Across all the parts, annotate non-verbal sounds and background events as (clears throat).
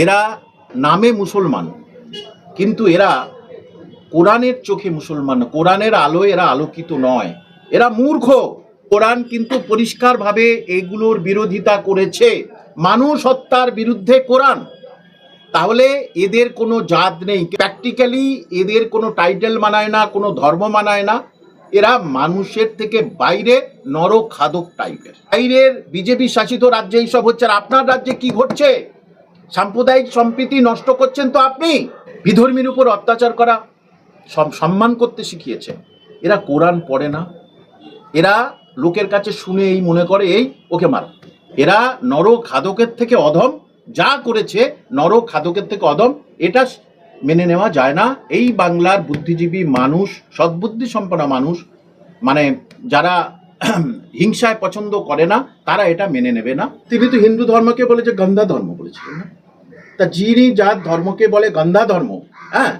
এরা নামে মুসলমান, কিন্তু এরা কোরআনের চোখে মুসলমান। কোরআনের আলোয় এরা আলোকিত নয়। এরা মূর্খ। কোরআন কিন্তু পরিষ্কারভাবে এগুলোর বিরোধিতা করেছে। মানুষ হত্যার বিরুদ্ধে কোরআন। তাহলে এদের কোনো জাত নেই। প্র্যাকটিক্যালি এদের কোনো টাইটেল মানায় না, কোনো ধর্ম মানায় না। এরা মানুষের থেকে বাইরে নর খাদক টাইপের বাইরের বিজেপি শাসিত রাজ্যে এইসব হচ্ছে আর আপনার রাজ্যে কি ঘটছে? সাম্প্রদায়িক সম্প্রীতি নষ্ট করছেন তো আপনি। বিধর্মীর উপর অত্যাচার করা সম্মান করতে শিখিয়েছে। এরা কোরআন পড়ে না। এরা লোকের কাছে শুনে এই মনে করে, এই ওকে মার। এরা নর খাদকের থেকে অধম, যা করেছে নর খাদকের থেকে অধম, এটা মেনে নেওয়া যায় না। এই বাংলার বুদ্ধিজীবী মানুষ, সদ্বুদ্ধি সম্পন্ন মানুষ মানে যারা (clears throat) হিংসায় পছন্দ করে না, তারা এটা মেনে নেবে না। তিনি তো হিন্দু ধর্মকে বলে যে গন্ধা ধর্ম বলেছিলেন না? তা যিনি যার ধর্মকে বলে গন্ধা ধর্ম হ্যাঁ?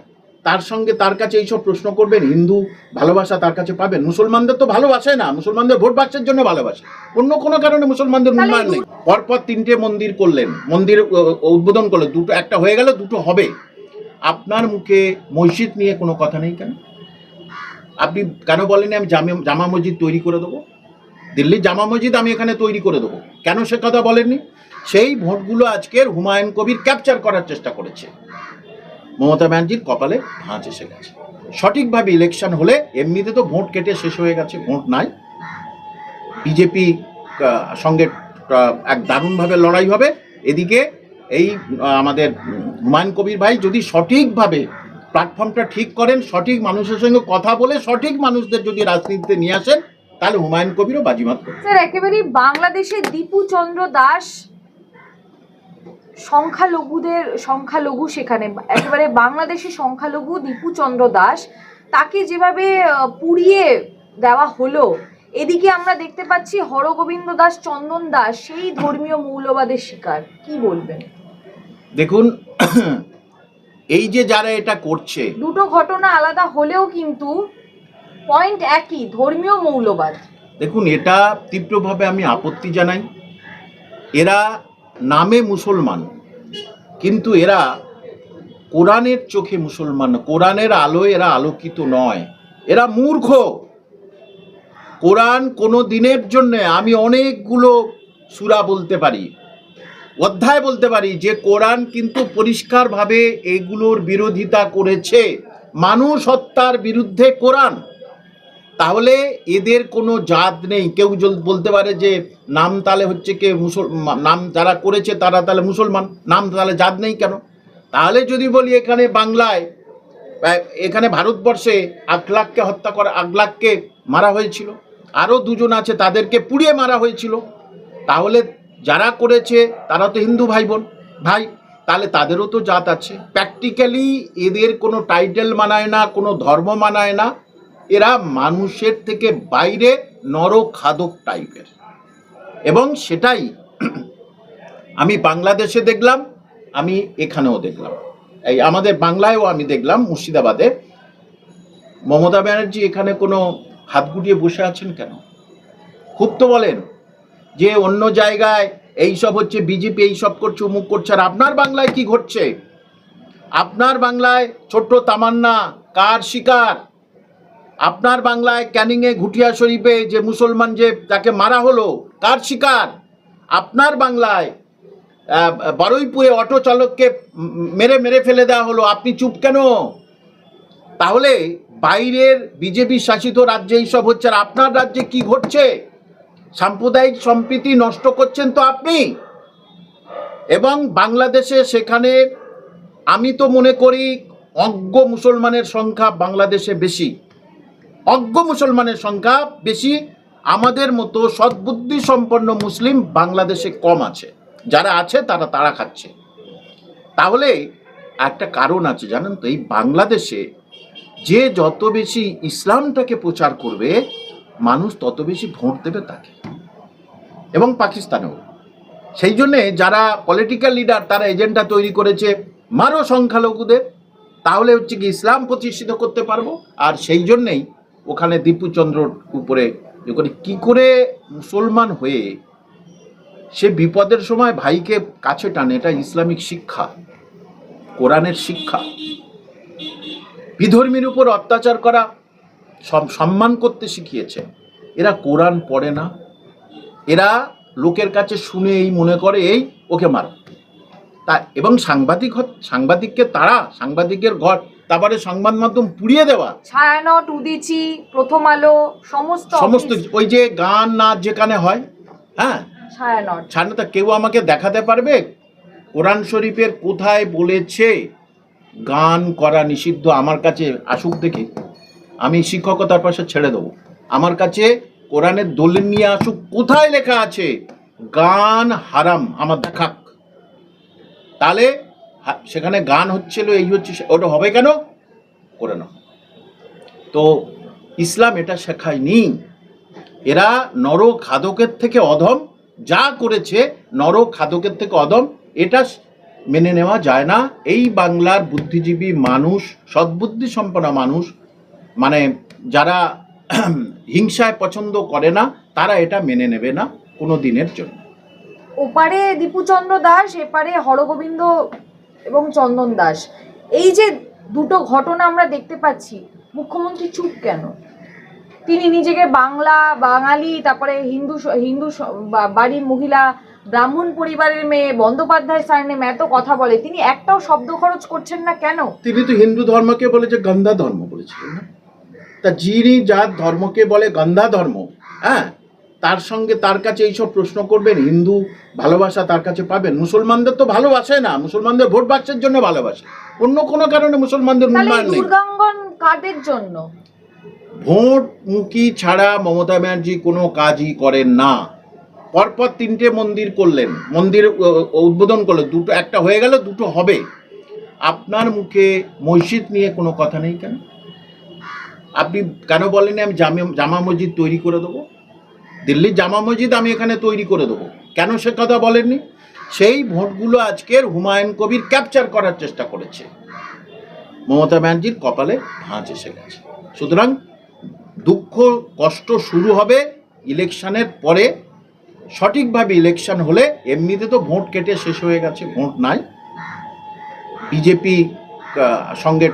তার সঙ্গে তার কাছে এইসব প্রশ্ন করবেন হিন্দু ভালোবাসা তার কাছে পাবেন মুসলমানদের তো ভালোবাসে না মুসলমানদের ভোট বাক্সের জন্য ভালোবাসে। অন্য কোনো কারণে মুসলমানদের উন্নয়ন নেই। পরপর তিনটে মন্দির করলেন মন্দির উদ্বোধন করলেন দুটো একটা হয়ে গেল দুটো হবে। আপনার মুখে মসজিদ নিয়ে কোনো কথা নেই কেন? আপনি কেন বলেন আমি জামে জামা মসজিদ তৈরি করে দেবো? দিল্লির জামা মসজিদ আমি এখানে তৈরি করে দেবো। কেন সে কথা বলেননি? সেই ভোটগুলো আজকের হুমায়ুন কবির ক্যাপচার করার চেষ্টা করেছে। মমতা ব্যানার্জির কপালে ভাঁজ এসে গেছে। সঠিকভাবে ইলেকশন হলে এমনিতে তো ভোট কেটে শেষ হয়ে গেছে, ভোট নাই। বিজেপি সঙ্গে এক দারুণভাবে লড়াই হবে। এদিকে এই আমাদের হুমায়ুন কবির ভাই যদি সঠিকভাবে প্ল্যাটফর্মটা ঠিক করেন, সঠিক মানুষের সঙ্গে কথা বলে সঠিক মানুষদের যদি রাজনীতিতে নিয়ে আসেন তাহলে হুমায়ুন কবিরও বাজিমাত স্যার একেবারে বাংলাদেশে দীপু চন্দ্র দাস সংখ্যালঘুদের সংখ্যালঘু সেখানে একেবারে বাংলাদেশে সংখ্যালঘু দীপু চন্দ্র দাস তাকে যেভাবে পুড়িয়ে দেওয়া হলো এদিকে আমরা দেখতে পাচ্ছি হরগোবিন্দ দাস চন্দন দাস সেই ধর্মীয় মৌলবাদের শিকার। কি বলবেন? দেখুন এই যে যারা এটা করছে দুটো ঘটনা আলাদা হলেও কিন্তু পয়েন্ট একই, ধর্মীয় মৌলবাদ। দেখুন, এটা তীব্রভাবে আমি আপত্তি জানাই। এরা নামে মুসলমান, কিন্তু এরা কোরআনের চোখে মুসলমান। কোরআনের আলোয় এরা আলোকিত নয়। এরা মূর্খ। কোরআন কোনো দিনের জন্য আমি অনেকগুলো সুরা বলতে পারি, অধ্যায় বলতে পারি, যে কোরআন কিন্তু পরিষ্কারভাবে এগুলোর বিরোধিতা করেছে। মানুষ হত্যার বিরুদ্ধে কোরআন। তাহলে এদের কোনো জাত নেই। কেউ বলতে পারে যে নাম তালে হচ্ছে কে মুসল নাম যারা করেছে তারা তাহলে মুসলমান, নাম তাহলে জাত নেই কেন? তাহলে যদি বলি এখানে বাংলায় এখানে ভারতবর্ষে আট লাখকে হত্যা করা আট লাখকে মারা হয়েছিল। আরও দুজন আছে তাদেরকে পুড়িয়ে মারা হয়েছিল। তাহলে যারা করেছে তারা তো হিন্দু ভাই বোন ভাই, তাহলে তাদেরও তো জাত আছে। প্র্যাকটিক্যালি এদের কোনো টাইটেল মানায় না, কোনো ধর্ম মানায় না। এরা মানুষের থেকে বাইরে নর খাদক টাইপের। এবং সেটাই আমি বাংলাদেশে দেখলাম, আমি এখানেও দেখলাম। এই আমাদের বাংলায়ও আমি দেখলাম, মুর্শিদাবাদে। মমতা ব্যানার্জি এখানে কোনো হাত গুটিয়ে বসে আছেন কেন? খুব তো বলেন যে অন্য জায়গায় এই সব হচ্ছে, বিজেপি এই সব করছে উমুক করছে, আর আপনার বাংলায় কি ঘটছে? আপনার বাংলায় ছোট্ট তামান্না, কার শিকার? আপনার বাংলায় ক্যানিংয়ে ঘুটিয়া শরীফে যে মুসলমান যে তাকে মারা হলো কার শিকার। আপনার বাংলায় বারুইপুরে অটো চালককে মেরে মেরে ফেলে দেওয়া হলো, আপনি চুপ কেন? তাহলে বাইরের বিজেপি শাসিত রাজ্যে এইসব হচ্ছে আর আপনার রাজ্যে কি ঘটছে? সাম্প্রদায়িক সম্প্রীতি নষ্ট করছেন তো আপনি। এবং বাংলাদেশে সেখানে আমি তো মনে করি অজ্ঞ মুসলমানের সংখ্যা বাংলাদেশে বেশি। অজ্ঞ মুসলমানের সংখ্যা বেশি, আমাদের মতো সদ্বুদ্ধি সম্পন্ন মুসলিম বাংলাদেশে কম আছে। যারা আছে, তারা তারা খাচ্ছে। তাহলে একটা কারণ আছে, জানেন তো, এই বাংলাদেশে যে যত বেশি ইসলামটাকে প্রচার করবে, মানুষ তত বেশি ভোট দেবে তাকে। এবং পাকিস্তানেও। সেই জন্যে যারা পলিটিক্যাল লিডার তারা এজেন্ডা তৈরি করেছে, মারো সংখ্যালঘুদের, তাহলে হচ্ছে কি ইসলাম প্রতিষ্ঠিত করতে পারব। আর সেই জন্যেই ওখানে দীপুচন্দ্রর উপরে করে কি করে মুসলমান হয়ে সে বিপদের সময় ভাইকে কাছে টানে, এটা ইসলামিক শিক্ষা, কোরআনের শিক্ষা। বিধর্মীর উপর অত্যাচার করা, সম- সম্মান করতে শিখিয়েছে। এরা কোরআন পড়ে না। এরা লোকের কাছে শুনে এই মনে করে, এই, ওকে মার। তা, এবং সাংবাদিক সাংবাদিককে তারা, সাংবাদিকের ঘর তারপরে সংবাদ মাধ্যম পুড়িয়ে দেওয়া। ছায়ানট উদিচি প্রথম আলো সমস্ত সমস্ত ওই যে গান নাচ যেখানে হয় হ্যাঁ? ছায়ানট। ছাড়না কেউ আমাকে দেখাতে পারবে? কোরআন শরীফের কোথায় বলেছে গান করা নিষিদ্ধ আমার কাছে আসুক দেখি। আমি শিক্ষকতার পাশে ছেড়ে দেবো। আমার কাছে কোরআনের দলিল নিয়ে আসুক কোথায় লেখা আছে গান হারাম আমার দেখাক। তাহলে সেখানে গান হচ্ছিল, এই হচ্ছে ওটা হবে কেন? করে নাও। তো ইসলাম এটা শেখায়নি। এরা নর খাদকের থেকে অধম। যা করেছে নর খাদকের থেকে অধম, এটা মেনে নেওয়া যায় না। এই বাংলার বুদ্ধিজীবী মানুষ, সদ্বুদ্ধি সম্পন্ন মানুষ মানে যারা (clears throat) হিংসায় পছন্দ করে না, তারা এটা মেনে নেবে না কোনো দিনের জন্য। ওপারে দীপুচন্দ্র দাস, এপারে হরগোবিন্দ এবং চন্দন দাস। এই যে দুটো ঘটনা আমরা দেখতে পাচ্ছি, মুখ্যমন্ত্রী চুপ কেন? তিনি নিজেকে বাংলা, বাঙালি, তারপরে হিন্দু হিন্দু বাড়ির মহিলা, ব্রাহ্মণ পরিবারের মেয়ে, বন্দ্যোপাধ্যায় সারনেম এত কথা বলে, তিনি একটাও শব্দ খরচ করছেন না কেন? তিনি তো হিন্দু ধর্মকে বলে যে গন্ধা ধর্ম বলেছিলেন তা যিনি যার ধর্মকে বলে গন্ধা ধর্ম হ্যাঁ তার সঙ্গে তার কাছে এইসব প্রশ্ন করবেন হিন্দু ভালোবাসা তার কাছে পাবেন। মুসলমানদের তো ভালোবাসে না মুসলমানদের ভোট বাক্সের জন্য ভালোবাসে। অন্য কোনো কারণে মুসলমানদের উন্নয়ন নেই। কাদের জন্য? ভোট মুখী ছাড়া মমতা ব্যানার্জি কোনো কাজই করেন না। পরপর তিনটে মন্দির করলেন মন্দির উদ্বোধন করলেন। দুটো একটা হয়ে গেল দুটো হবে। আপনার মুখে মসজিদ নিয়ে কোনো কথা নেই কেন? আপনি কেন বলেন আমি জামা মসজিদ তৈরি করে দেবো? দিল্লির জামা মসজিদ আমি এখানে তৈরি করে দেবো। কেন সে কথা বলেননি? সেই ভোটগুলো আজকের হুমায়ুন কবির ক্যাপচার করার চেষ্টা করেছে। মমতা ব্যানার্জির কপালে ভাঁজ এসে গেছে। সুতরাং দুঃখ, কষ্ট শুরু হবে ইলেকশনের পরে। সঠিকভাবে ইলেকশন হলে এমনিতে তো ভোট কেটে শেষ হয়ে গেছে, ভোট নাই। বিজেপি সঙ্গে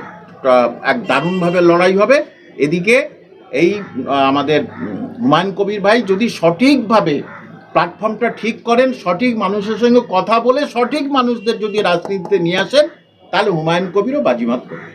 এক দারুণভাবে লড়াই হবে। এদিকে এই আমাদের হুমায়ুন কবির ভাই যদি সঠিকভাবে প্ল্যাটফর্মটা ঠিক করেন, সঠিক মানুষের সঙ্গে কথা বলে সঠিক মানুষদের যদি রাজনীতিতে নিয়ে আসেন, তাহলে হুমায়ুন কবিরও বাজিমাত করবে।